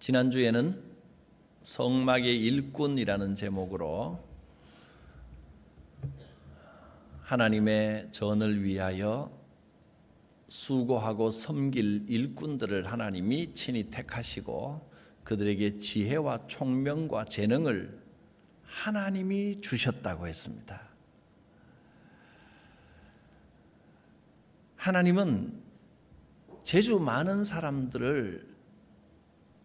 지난주에는 성막의 일꾼이라는 제목으로 하나님의 전을 위하여 수고하고 섬길 일꾼들을 하나님이 친히 택하시고 그들에게 지혜와 총명과 재능을 하나님이 주셨다고 했습니다. 하나님은 제주 많은 사람들을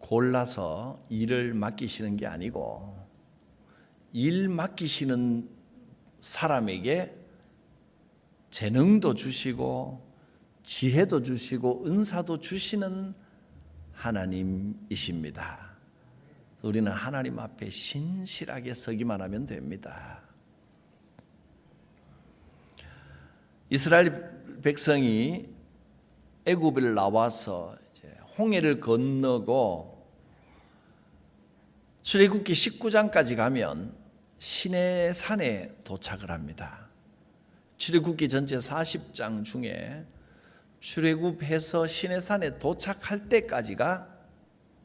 골라서 일을 맡기시는 게 아니고 일 맡기시는 사람에게 재능도 주시고 지혜도 주시고 은사도 주시는 하나님이십니다. 우리는 하나님 앞에 신실하게 서기만 하면 됩니다. 이스라엘 백성이 애굽을 나와서 홍해를 건너고 출애굽기 19장까지 가면 시내 산에 도착을 합니다. 출애굽기 전체 40장 중에 출애굽해서 시내 산에 도착할 때까지가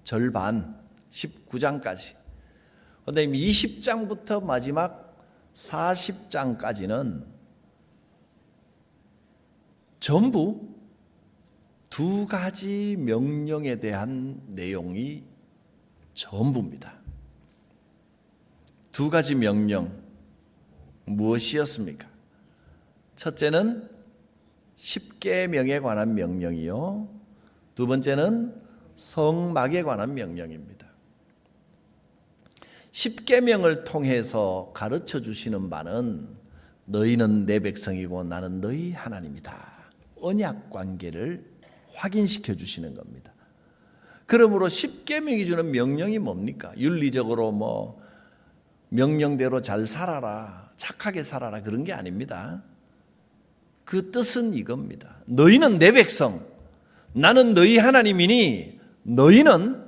절반 19장까지. 그런데 20장부터 마지막 40장까지는 전부 두 가지 명령에 대한 내용이 전부입니다. 두 가지 명령 무엇이었습니까? 첫째는 십계명에 관한 명령이요. 두 번째는 성막에 관한 명령입니다. 십계명을 통해서 가르쳐 주시는 바는 너희는 내 백성이고 나는 너희 하나님이다. 언약 관계를 확인시켜 주시는 겁니다. 그러므로 십계명이 주는 명령이 뭡니까? 윤리적으로 뭐 명령대로 잘 살아라, 착하게 살아라 그런 게 아닙니다. 그 뜻은 이겁니다. 너희는 내 백성, 나는 너희 하나님이니 너희는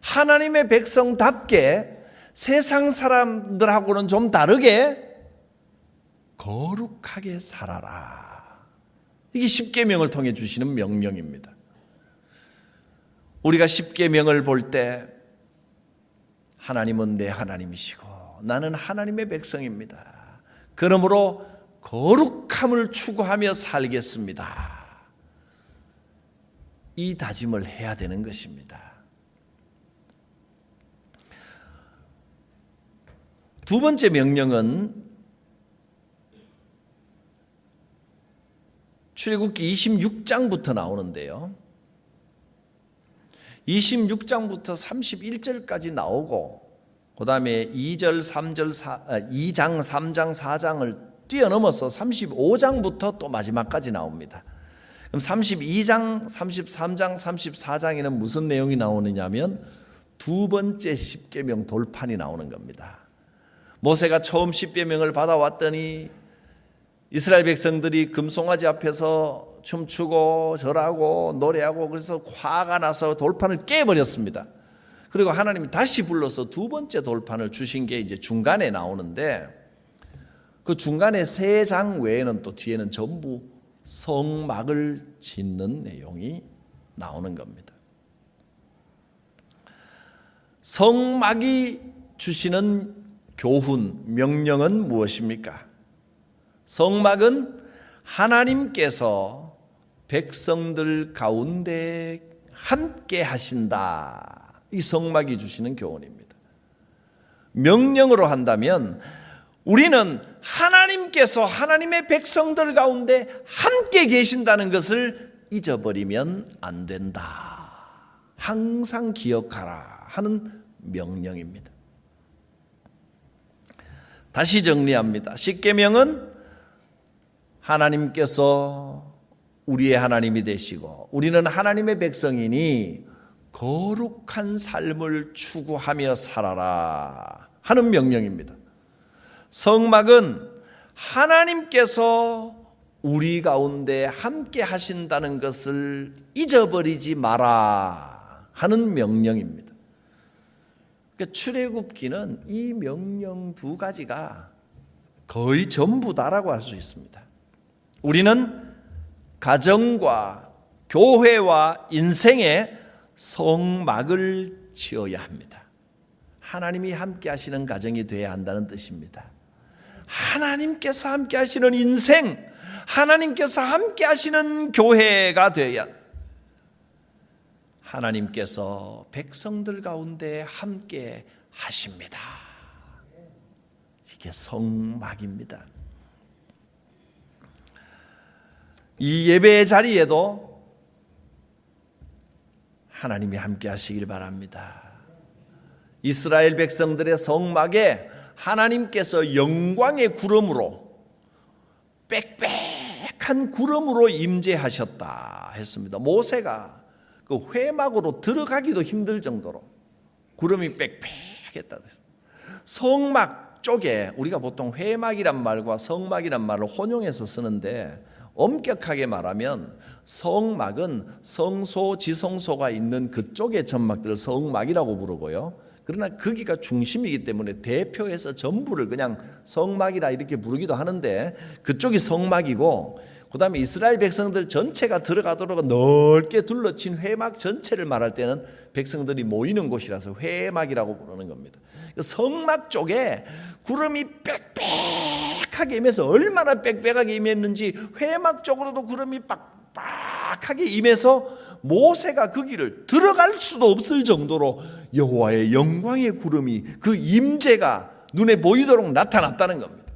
하나님의 백성답게 세상 사람들하고는 좀 다르게 거룩하게 살아라. 이게 십계명을 통해 주시는 명령입니다. 우리가 십계명을 볼 때 하나님은 내 하나님이시고 나는 하나님의 백성입니다. 그러므로 거룩함을 추구하며 살겠습니다. 이 다짐을 해야 되는 것입니다. 두 번째 명령은 출애굽기 26장부터 나오는데요. 26장부터 31절까지 나오고 그다음에 2절, 3절, 4, 2장, 3장, 4장을 뛰어넘어서 35장부터 또 마지막까지 나옵니다. 그럼 32장, 33장, 34장에는 무슨 내용이 나오느냐면 두 번째 십계명 돌판이 나오는 겁니다. 모세가 처음 십계명을 받아왔더니 이스라엘 백성들이 금송아지 앞에서 춤추고 절하고 노래하고 그래서 화가 나서 돌판을 깨버렸습니다. 그리고 하나님이 다시 불러서 두 번째 돌판을 주신 게 이제 중간에 나오는데 그 중간에 세 장 외에는 또 뒤에는 전부 성막을 짓는 내용이 나오는 겁니다. 성막이 주시는 교훈, 명령은 무엇입니까? 성막은 하나님께서 백성들 가운데 함께 하신다. 이 성막이 주시는 교훈입니다. 명령으로 한다면 우리는 하나님께서 하나님의 백성들 가운데 함께 계신다는 것을 잊어버리면 안 된다. 항상 기억하라 하는 명령입니다. 다시 정리합니다. 십계명은 하나님께서 우리의 하나님이 되시고 우리는 하나님의 백성이니 거룩한 삶을 추구하며 살아라 하는 명령입니다. 성막은 하나님께서 우리 가운데 함께 하신다는 것을 잊어버리지 마라 하는 명령입니다. 그러니까 출애굽기는 이 명령 두 가지가 거의 전부다라고 할 수 있습니다. 우리는 가정과 교회와 인생에 성막을 지어야 합니다. 하나님이 함께 하시는 가정이 되어야 한다는 뜻입니다. 하나님께서 함께 하시는 인생, 하나님께서 함께 하시는 교회가 되어야 하나님께서 백성들 가운데 함께 하십니다. 이게 성막입니다. 이 예배의 자리에도 하나님이 함께 하시길 바랍니다. 이스라엘 백성들의 성막에 하나님께서 영광의 구름으로 빽빽한 구름으로 임재하셨다 했습니다. 모세가 그 회막으로 들어가기도 힘들 정도로 구름이 빽빽했다 그랬습니다. 성막 쪽에 우리가 보통 회막이란 말과 성막이란 말을 혼용해서 쓰는데 엄격하게 말하면 성막은 성소 지성소가 있는 그쪽의 전막들을 성막이라고 부르고요. 그러나 거기가 중심이기 때문에 대표해서 전부를 그냥 성막이라 이렇게 부르기도 하는데 그쪽이 성막이고 그다음에 이스라엘 백성들 전체가 들어가도록 넓게 둘러친 회막 전체를 말할 때는 백성들이 모이는 곳이라서 회막이라고 부르는 겁니다. 그 성막 쪽에 구름이 빽빽 하게 임해서 얼마나 빽빽하게 임했는지 회막 쪽으로도 구름이 빡빡하게 임해서 모세가 거기를 들어갈 수도 없을 정도로 여호와의 영광의 구름이 그 임재가 눈에 보이도록 나타났다는 겁니다.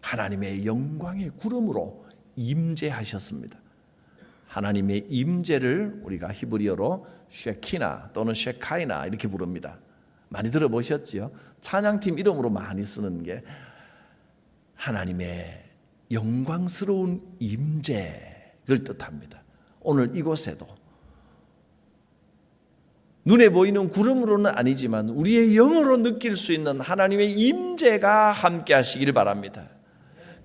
하나님의 영광의 구름으로 임재하셨습니다. 하나님의 임재를 우리가 히브리어로 쉐키나 또는 쉐카이나 이렇게 부릅니다. 많이 들어보셨지요? 찬양팀 이름으로 많이 쓰는 게 하나님의 영광스러운 임재를 뜻합니다. 오늘 이곳에도 눈에 보이는 구름으로는 아니지만 우리의 영으로 느낄 수 있는 하나님의 임재가 함께 하시길 바랍니다.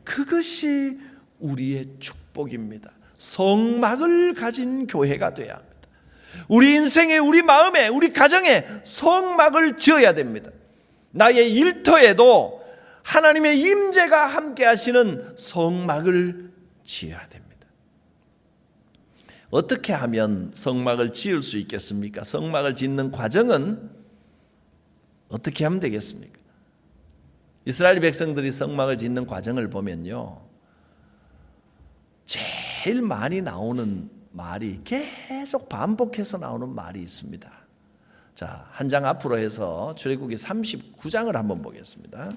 그것이 우리의 축복입니다. 성막을 가진 교회가 되어야 합니다. 우리 인생에, 우리 마음에, 우리 가정에 성막을 지어야 됩니다. 나의 일터에도 하나님의 임재가 함께 하시는 성막을 지어야 됩니다. 어떻게 하면 성막을 지을 수 있겠습니까? 성막을 짓는 과정은 어떻게 하면 되겠습니까? 이스라엘 백성들이 성막을 짓는 과정을 보면요. 제일 많이 나오는 말이 계속 반복해서 나오는 말이 있습니다. 자, 한 장 앞으로 해서 출애굽기 39장을 한번 보겠습니다.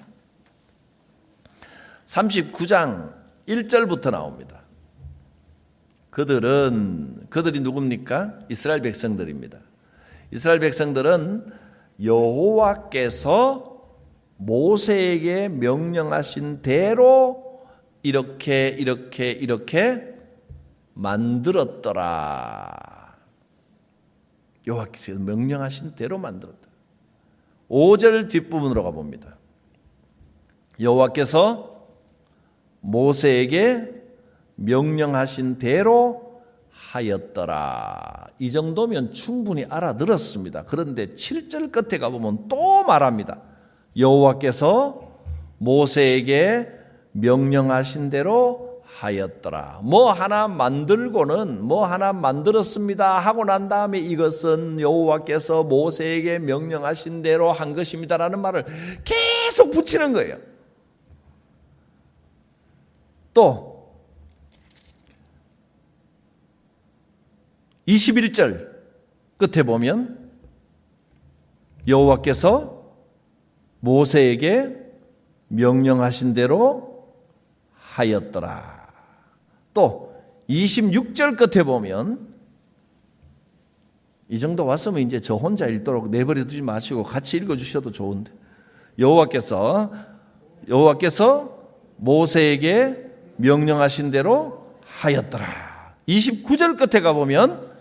39장 1절부터 나옵니다. 그들은 그들이 누굽니까? 이스라엘 백성들입니다. 이스라엘 백성들은 여호와께서 모세에게 명령하신 대로 이렇게 이렇게 이렇게 만들었더라. 여호와께서 명령하신 대로 만들었다. 5절 뒷부분으로 가봅니다. 여호와께서 모세에게 명령하신 대로 하였더라. 이 정도면 충분히 알아들었습니다. 그런데 7절 끝에 가보면 또 말합니다. 여호와께서 모세에게 명령하신 대로 하였더라. 뭐 하나 만들고는 뭐 하나 만들었습니다 하고 난 다음에 이것은 여호와께서 모세에게 명령하신 대로 한 것입니다라는 말을 계속 붙이는 거예요. 또 21절 끝에 보면 여호와께서 모세에게 명령하신 대로 하였더라. 또 26절 끝에 보면 이 정도 왔으면 이제 저 혼자 읽도록 내버려 두지 마시고 같이 읽어 주셔도 좋은데 여호와께서 여호와께서 모세에게 명령하신 대로 하였더라. 29절 끝에 가 보면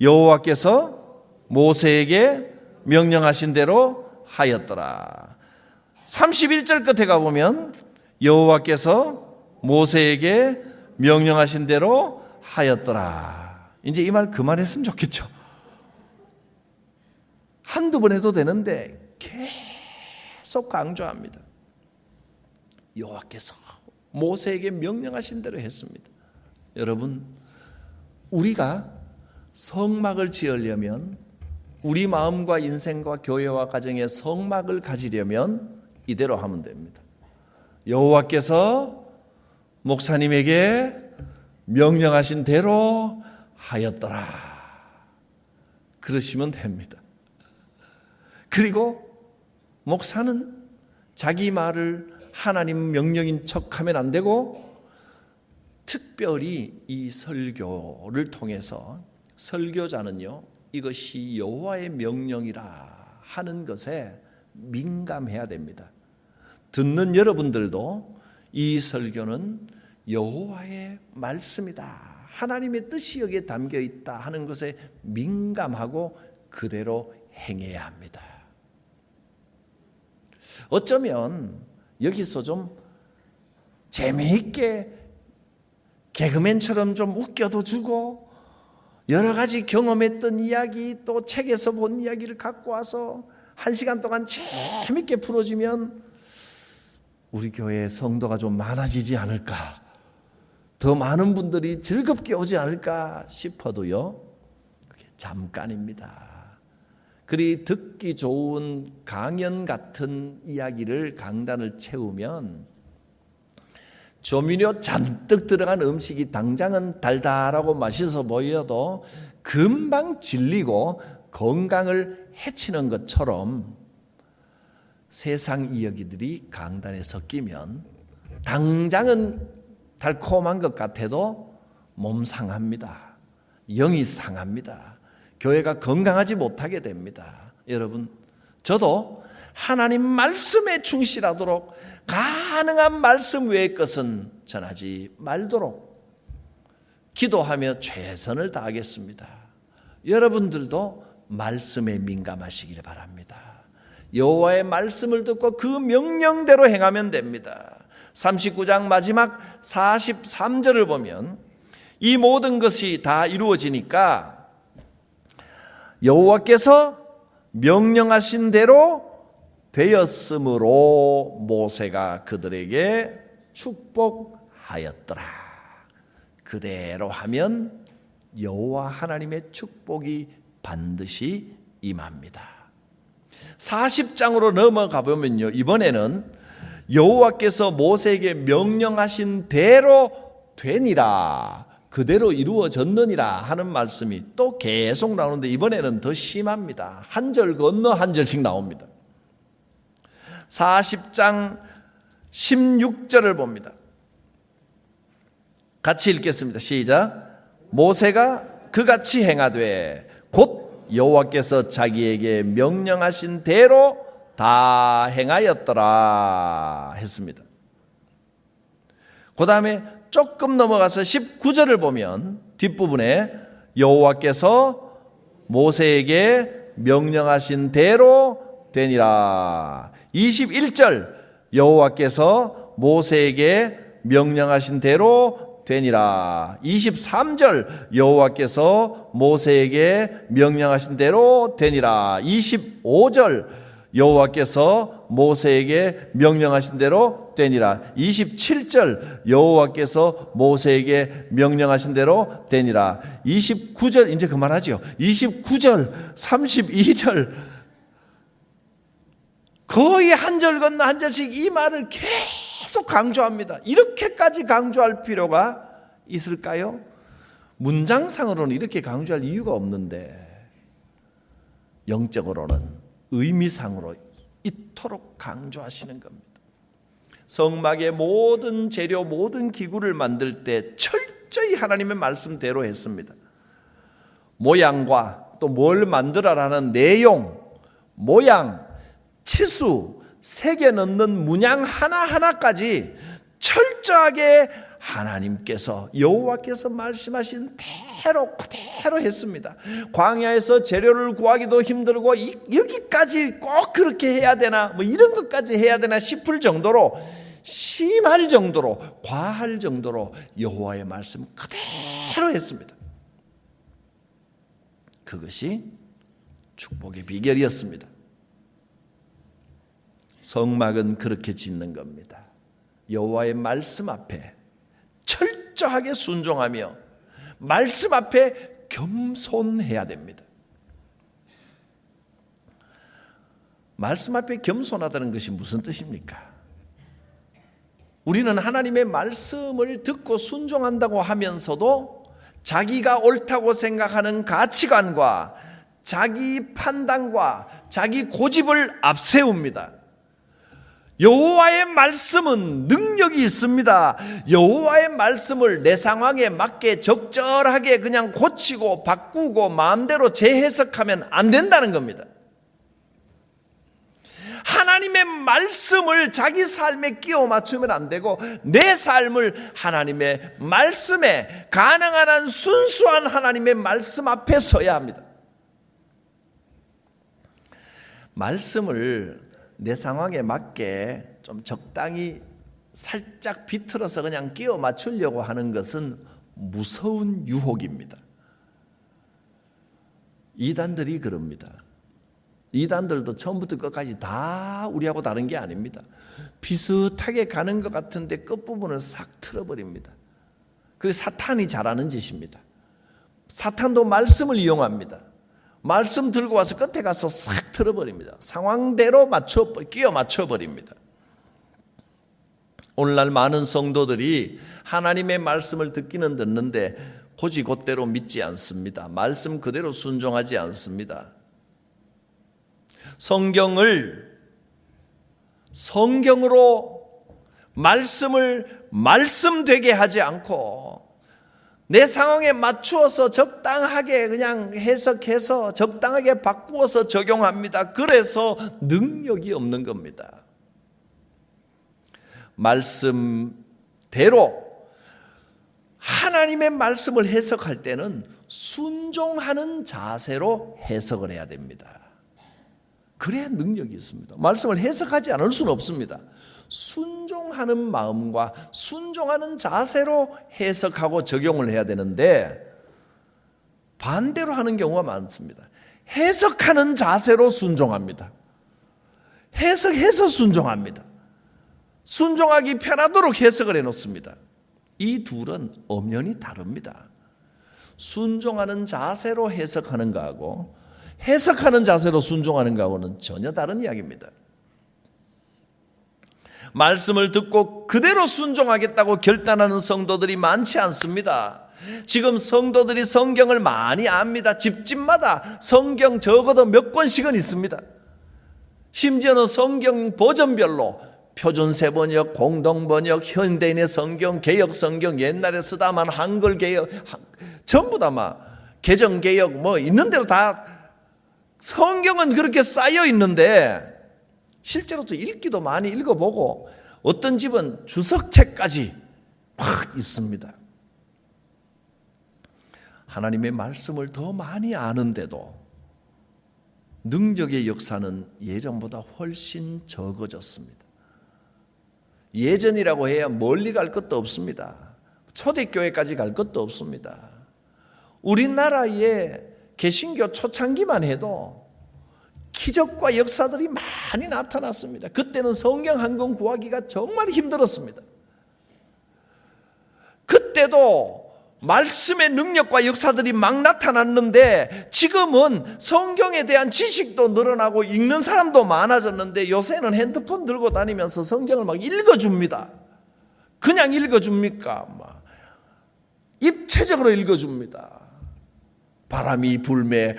여호와께서 모세에게 명령하신 대로 하였더라. 31절 끝에 가 보면 여호와께서 모세에게 명령하신 대로 하였더라. 이제 이 말 그만했으면 좋겠죠. 한두 번 해도 되는데 계속 강조합니다. 여호와께서 모세에게 명령하신 대로 했습니다. 여러분, 우리가 성막을 지으려면 우리 마음과 인생과 교회와 가정의 성막을 가지려면 이대로 하면 됩니다. 여호와께서 목사님에게 명령하신 대로 하였더라. 그러시면 됩니다. 그리고 목사는 자기 말을 하나님 명령인 척 하면 안 되고 특별히 이 설교를 통해서 설교자는요 이것이 여호와의 명령이라 하는 것에 민감해야 됩니다. 듣는 여러분들도 이 설교는 여호와의 말씀이다. 하나님의 뜻이 여기에 담겨 있다 하는 것에 민감하고 그대로 행해야 합니다. 어쩌면 여기서 좀 재미있게 개그맨처럼 좀 웃겨도 주고 여러 가지 경험했던 이야기 또 책에서 본 이야기를 갖고 와서 한 시간 동안 재밌게 풀어주면 우리 교회 성도가 좀 많아지지 않을까 더 많은 분들이 즐겁게 오지 않을까 싶어도요 그게 잠깐입니다. 그리 듣기 좋은 강연 같은 이야기를 강단을 채우면 조미료 잔뜩 들어간 음식이 당장은 달달하고 맛있어 보여도 금방 질리고 건강을 해치는 것처럼 세상 이야기들이 강단에 섞이면 당장은 달콤한 것 같아도 몸 상합니다. 영이 상합니다. 교회가 건강하지 못하게 됩니다. 여러분, 저도 하나님 말씀에 충실하도록 가능한 말씀 외의 것은 전하지 말도록 기도하며 최선을 다하겠습니다. 여러분들도 말씀에 민감하시길 바랍니다. 여호와의 말씀을 듣고 그 명령대로 행하면 됩니다. 39장 마지막 43절을 보면 이 모든 것이 다 이루어지니까 여호와께서 명령하신 대로 되었으므로 모세가 그들에게 축복하였더라. 그대로 하면 여호와 하나님의 축복이 반드시 임합니다. 40장으로 넘어가 보면요. 이번에는 여호와께서 모세에게 명령하신 대로 되니라. 그대로 이루어졌느니라 하는 말씀이 또 계속 나오는데 이번에는 더 심합니다. 한 절 건너 한 절씩 나옵니다. 40장 16절을 봅니다. 같이 읽겠습니다. 시작. 모세가 그같이 행하되 곧 여호와께서 자기에게 명령하신 대로 다 행하였더라 했습니다. 그 다음에 조금 넘어가서 19절을 보면 뒷부분에 여호와께서 모세에게 명령하신 대로 되니라. 21절 여호와께서 모세에게 명령하신 대로 되니라. 23절 여호와께서 모세에게 명령하신 대로 되니라. 25절 여호와께서 모세에게 명령하신 대로 되니라. 27절 여호와께서 모세에게 명령하신 대로 되니라. 29절 이제 그만하지요. 29절 32절 거의 한 절 건너 한 절씩 이 말을 계속 강조합니다. 이렇게까지 강조할 필요가 있을까요? 문장상으로는 이렇게 강조할 이유가 없는데 영적으로는 의미상으로 이토록 강조하시는 겁니다. 성막의 모든 재료, 모든 기구를 만들 때 철저히 하나님의 말씀대로 했습니다. 모양과 또 뭘 만들어라는 내용, 모양, 치수, 색에 넣는 문양 하나하나까지 철저하게 하나님께서 여호와께서 말씀하신 대로 그대로 했습니다. 광야에서 재료를 구하기도 힘들고 이, 여기까지 꼭 그렇게 해야 되나 뭐 이런 것까지 해야 되나 싶을 정도로 심할 정도로 과할 정도로 여호와의 말씀 그대로 했습니다. 그것이 축복의 비결이었습니다. 성막은 그렇게 짓는 겁니다. 여호와의 말씀 앞에 철저하게 순종하며 말씀 앞에 겸손해야 됩니다. 말씀 앞에 겸손하다는 것이 무슨 뜻입니까? 우리는 하나님의 말씀을 듣고 순종한다고 하면서도 자기가 옳다고 생각하는 가치관과 자기 판단과 자기 고집을 앞세웁니다. 여호와의 말씀은 능력이 있습니다. 여호와의 말씀을 내 상황에 맞게 적절하게 그냥 고치고 바꾸고 마음대로 재해석하면 안 된다는 겁니다. 하나님의 말씀을 자기 삶에 끼워 맞추면 안 되고 내 삶을 하나님의 말씀에 가능한 한 순수한 하나님의 말씀 앞에 서야 합니다. 말씀을 내 상황에 맞게 좀 적당히 살짝 비틀어서 그냥 끼워 맞추려고 하는 것은 무서운 유혹입니다. 이단들이 그럽니다. 이단들도 처음부터 끝까지 다 우리하고 다른 게 아닙니다. 비슷하게 가는 것 같은데 끝부분을 싹 틀어버립니다. 그게 사탄이 잘하는 짓입니다. 사탄도 말씀을 이용합니다. 말씀 들고 와서 끝에 가서 싹 틀어버립니다. 상황대로 맞춰, 끼워 맞춰버립니다. 오늘날 많은 성도들이 하나님의 말씀을 듣기는 듣는데 고지 곧대로 믿지 않습니다. 말씀 그대로 순종하지 않습니다. 성경을 성경으로 말씀을 말씀되게 하지 않고 내 상황에 맞추어서 적당하게 그냥 해석해서 적당하게 바꾸어서 적용합니다. 그래서 능력이 없는 겁니다. 말씀대로 하나님의 말씀을 해석할 때는 순종하는 자세로 해석을 해야 됩니다. 그래야 능력이 있습니다. 말씀을 해석하지 않을 수는 없습니다. 순종하는 마음과 순종하는 자세로 해석하고 적용을 해야 되는데 반대로 하는 경우가 많습니다. 해석하는 자세로 순종합니다. 해석해서 순종합니다. 순종하기 편하도록 해석을 해 놓습니다. 이 둘은 엄연히 다릅니다. 순종하는 자세로 해석하는 거하고 해석하는 자세로 순종하는 거하고는 전혀 다른 이야기입니다. 말씀을 듣고 그대로 순종하겠다고 결단하는 성도들이 많지 않습니다. 지금 성도들이 성경을 많이 압니다. 집집마다 성경 적어도 몇 권씩은 있습니다. 심지어는 성경 버전별로 표준 세 번역, 공동 번역, 현대인의 성경, 개혁 성경, 옛날에 쓰다만 한글 개혁, 전부 다 막 개정 개혁 뭐 있는 대로 다 성경은 그렇게 쌓여 있는데 실제로 또 읽기도 많이 읽어보고 어떤 집은 주석책까지 막 있습니다. 하나님의 말씀을 더 많이 아는데도 능력의 역사는 예전보다 훨씬 적어졌습니다. 예전이라고 해야 멀리 갈 것도 없습니다. 초대교회까지 갈 것도 없습니다. 우리나라의 개신교 초창기만 해도 기적과 역사들이 많이 나타났습니다. 그때는 성경 한 권 구하기가 정말 힘들었습니다. 그때도 말씀의 능력과 역사들이 막 나타났는데 지금은 성경에 대한 지식도 늘어나고 읽는 사람도 많아졌는데 요새는 핸드폰 들고 다니면서 성경을 막 읽어줍니다. 그냥 읽어줍니까? 막 입체적으로 읽어줍니다. 바람이 불매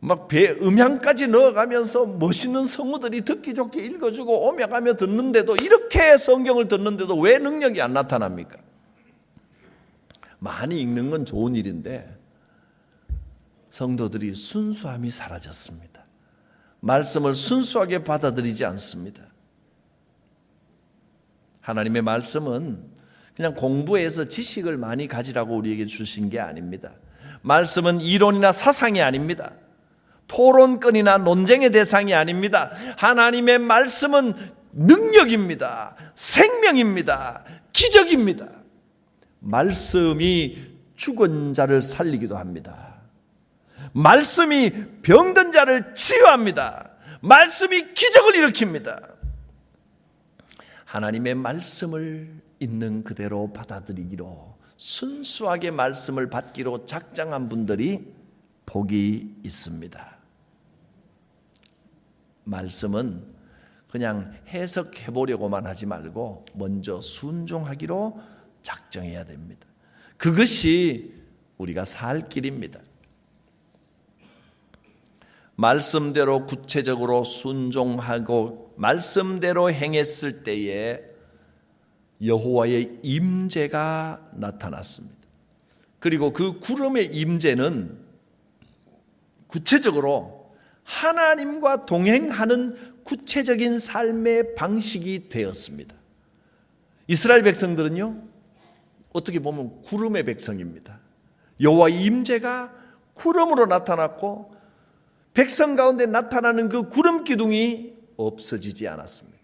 막 배 음향까지 넣어가면서 멋있는 성우들이 듣기 좋게 읽어주고 오며 가며 듣는데도 이렇게 성경을 듣는데도 왜 능력이 안 나타납니까? 많이 읽는 건 좋은 일인데 성도들이 순수함이 사라졌습니다. 말씀을 순수하게 받아들이지 않습니다. 하나님의 말씀은 그냥 공부해서 지식을 많이 가지라고 우리에게 주신 게 아닙니다. 말씀은 이론이나 사상이 아닙니다. 토론권이나 논쟁의 대상이 아닙니다. 하나님의 말씀은 능력입니다. 생명입니다. 기적입니다. 말씀이 죽은 자를 살리기도 합니다. 말씀이 병든 자를 치유합니다. 말씀이 기적을 일으킵니다. 하나님의 말씀을 있는 그대로 받아들이기로 순수하게 말씀을 받기로 작정한 분들이 복이 있습니다. 말씀은 그냥 해석해 보려고만 하지 말고 먼저 순종하기로 작정해야 됩니다. 그것이 우리가 살 길입니다. 말씀대로 구체적으로 순종하고 말씀대로 행했을 때에 여호와의 임재가 나타났습니다. 그리고 그 구름의 임재는 구체적으로 하나님과 동행하는 구체적인 삶의 방식이 되었습니다. 이스라엘 백성들은요, 어떻게 보면 구름의 백성입니다. 여호와의 임재가 구름으로 나타났고 백성 가운데 나타나는 그 구름 기둥이 없어지지 않았습니다.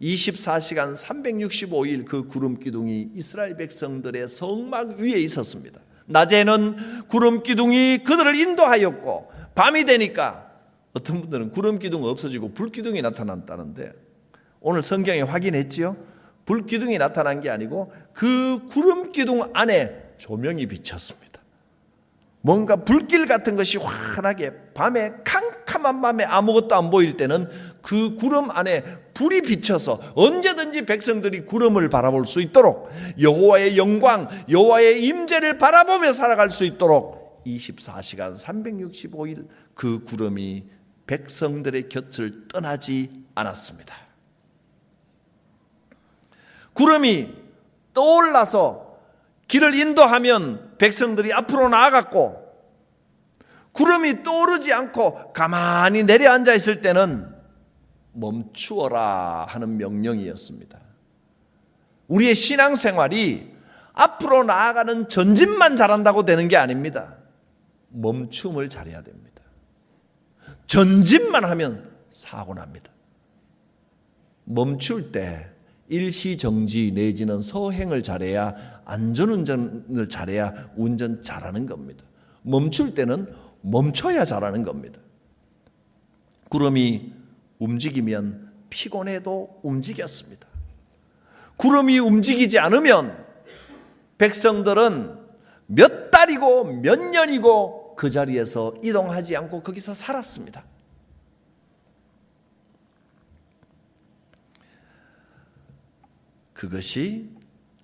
24시간 365일 그 구름 기둥이 이스라엘 백성들의 성막 위에 있었습니다. 낮에는 구름 기둥이 그들을 인도하였고 밤이 되니까 어떤 분들은 구름 기둥 없어지고 불 기둥이 나타났다는데 오늘 성경에 확인했지요. 불 기둥이 나타난 게 아니고 그 구름 기둥 안에 조명이 비쳤습니다. 뭔가 불길 같은 것이 환하게 밤에 캄캄한 밤에 아무것도 안 보일 때는 그 구름 안에 불이 비쳐서 언제든지 백성들이 구름을 바라볼 수 있도록 여호와의 영광, 여호와의 임재를 바라보며 살아갈 수 있도록 24시간 365일 그 구름이 백성들의 곁을 떠나지 않았습니다. 구름이 떠올라서 길을 인도하면 백성들이 앞으로 나아갔고 구름이 떠오르지 않고 가만히 내려앉아 있을 때는 멈추어라 하는 명령이었습니다. 우리의 신앙생활이 앞으로 나아가는 전진만 잘한다고 되는 게 아닙니다. 멈춤을 잘해야 됩니다. 전진만 하면 사고 납니다. 멈출 때 일시정지 내지는 서행을 잘해야 안전운전을 잘해야 운전 잘하는 겁니다. 멈출 때는 멈춰야 잘하는 겁니다. 구름이 움직이면 피곤해도 움직였습니다. 구름이 움직이지 않으면 백성들은 몇 달이고 몇 년이고 그 자리에서 이동하지 않고 거기서 살았습니다. 그것이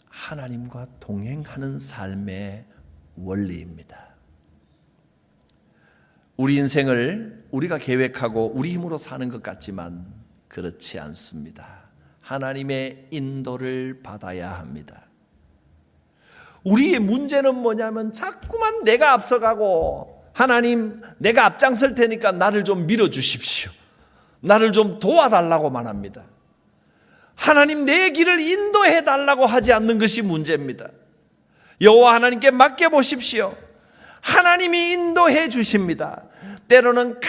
하나님과 동행하는 삶의 원리입니다. 우리 인생을 우리가 계획하고 우리 힘으로 사는 것 같지만 그렇지 않습니다. 하나님의 인도를 받아야 합니다. 우리의 문제는 뭐냐면 자꾸만 내가 앞서가고 하나님 내가 앞장설 테니까 나를 좀 밀어 주십시오. 나를 좀 도와달라고만 합니다. 하나님 내 길을 인도해 달라고 하지 않는 것이 문제입니다. 여호와 하나님께 맡겨 보십시오. 하나님이 인도해 주십니다. 때로는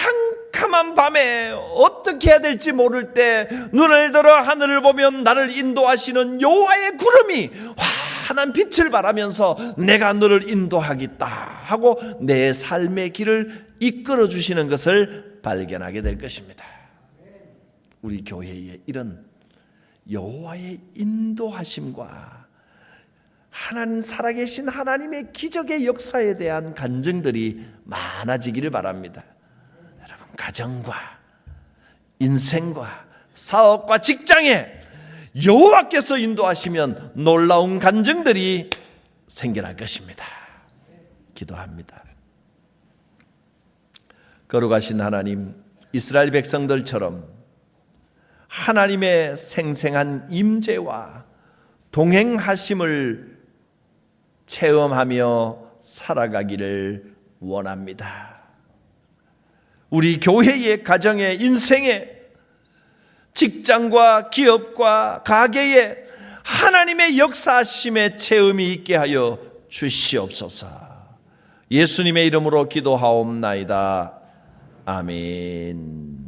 캄캄한 밤에 어떻게 해야 될지 모를 때 눈을 들어 하늘을 보면 나를 인도하시는 여호와의 구름이 환한 빛을 바라면서 내가 너를 인도하겠다 하고 내 삶의 길을 이끌어 주시는 것을 발견하게 될 것입니다. 우리 교회에 이런 여호와의 인도하심과 하나님 살아계신 하나님의 기적의 역사에 대한 간증들이 많아지기를 바랍니다. 여러분 가정과 인생과 사업과 직장에 여호와께서 인도하시면 놀라운 간증들이 생겨날 것입니다. 기도합니다. 거룩하신 하나님, 이스라엘 백성들처럼 하나님의 생생한 임재와 동행하심을 체험하며 살아가기를 원합니다. 우리 교회의 가정의 인생의 직장과 기업과 가게에 하나님의 역사심의 체험이 있게 하여 주시옵소서. 예수님의 이름으로 기도하옵나이다. 아멘.